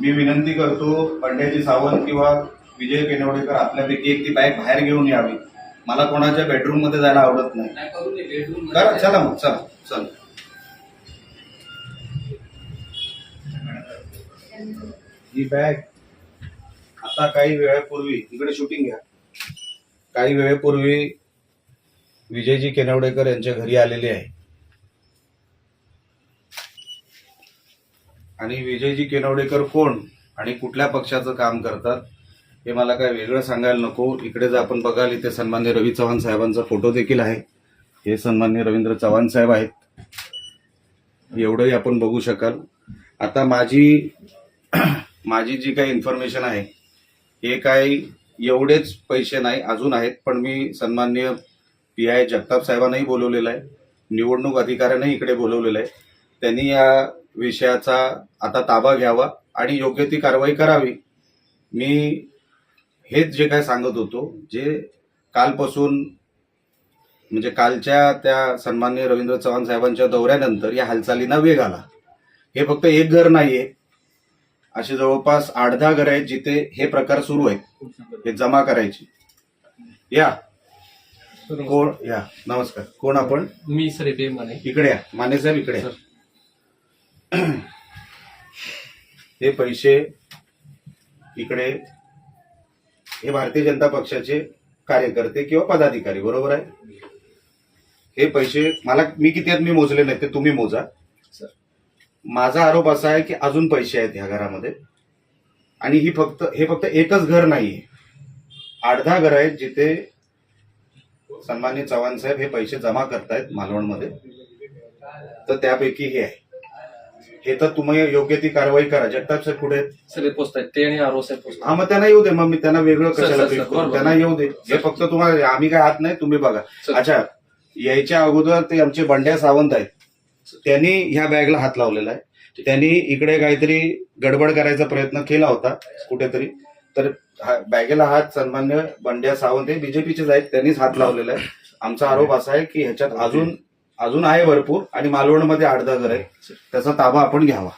मी विनंती करतो पंड्याजी सावंत किंवा विजय केनवडेकर आपल्यापैकी एक ती बॅग बाहेर घेऊन यावी. मला कोणाच्या बेडरूममध्ये जायला आवडत नाही. करा चला मग चला चल. ही बॅग आता काही वेळापूर्वी इकडे शूटिंग घ्या. काही वेळेपूर्वी विजयजी केनवडेकर यांच्या घरी आलेली आहे. आणि विजयजी केनवडेकर कोण आणि कुठल्या पक्षाचं काम करतात हे मला काय वेगळं सांगायला नको. इकडे जर आपण बघाल इथे सन्मान्य रवी चव्हाण साहेबांचा फोटो देखील आहे. हे सन्मान्य रवींद्र चव्हाण साहेब आहेत. एवढंही आपण बघू शकाल. आता माझी माझी जी काही इन्फॉर्मेशन आहे हे काही एवढेच पैसे नाही अजून आहेत पण मी सन्मान्य पी आय जगताप साहेबांनाही बोलवलेलं आहे. निवडणूक अधिकाऱ्यांनाही इकडे बोलवलेलं आहे. त्यांनी या विषयाचा आता ताबा घ्यावा आणि योग्य ती कारवाई करावी. मी हेच जे काय सांगत होतो जे कालपासून म्हणजे कालच्या त्या सन्मान्य रवींद्र चव्हाण साहेबांच्या दौऱ्यानंतर या हालचालींना वेग आला. हे फक्त एक घर नाहीये. असे जवळपास आठ दहा घर आहेत जिथे हे प्रकार सुरू आहेत. हे जमा करायचे. या. कोण? या. नमस्कार. कोण आपण? मी सर म्हणे इकडे या. माने साहेब इकडे. हे पैसे इकडे हे भारतीय जनता पक्षाचे कार्यकर्ते किंवा पदाधिकारी बरोबर आहे? हे पैसे मला मी किती आहेत मी मोजले नाही ते तुम्ही मोजा. सर. माझा आरोप असा आहे की अजून पैसे आहेत ह्या घरामध्ये. आणि ही फक्त हे फक्त एकच घर नाहीये. आठ दहा घर आहेत जिथे सन्मान्य चव्हाण साहेब हे पैसे जमा करतायत मालवणमध्ये. तर त्यापैकी हे आहे. हे तर तुम्ही योग्य ती कारवाई करा. जगताप साहेब कुठे आहेत? सगळे आहेत. ते आणि आरो साहेब हा मग त्यांना येऊ दे. मग मी त्यांना वेगळं सर, कशाला सर, brief सर, करू? बरोबर. त्यांना येऊ दे. हे फक्त तुम्हाला आम्ही काय हात नाही तुम्ही बघा. सर. अच्छा यायच्या अगोदर ते आमचे बंड्या सावंत आहेत. त्यांनी ह्या बॅगला हात लावलेला आहे. त्यांनी इकडे काहीतरी गडबड करायचा प्रयत्न केला होता कुठेतरी. तर हा- बॅगेला हात सन्मान्य बंड्या सावंत हे बीजेपीचेच आहेत. त्यांनीच हात लावलेला आहे. आमचा आरोप असा आहे की ह्याच्यात अजून अजून आहे भरपूर आणि मालवणमध्ये आठ दहा घर आहे त्याचा ताबा आपण घ्यावा.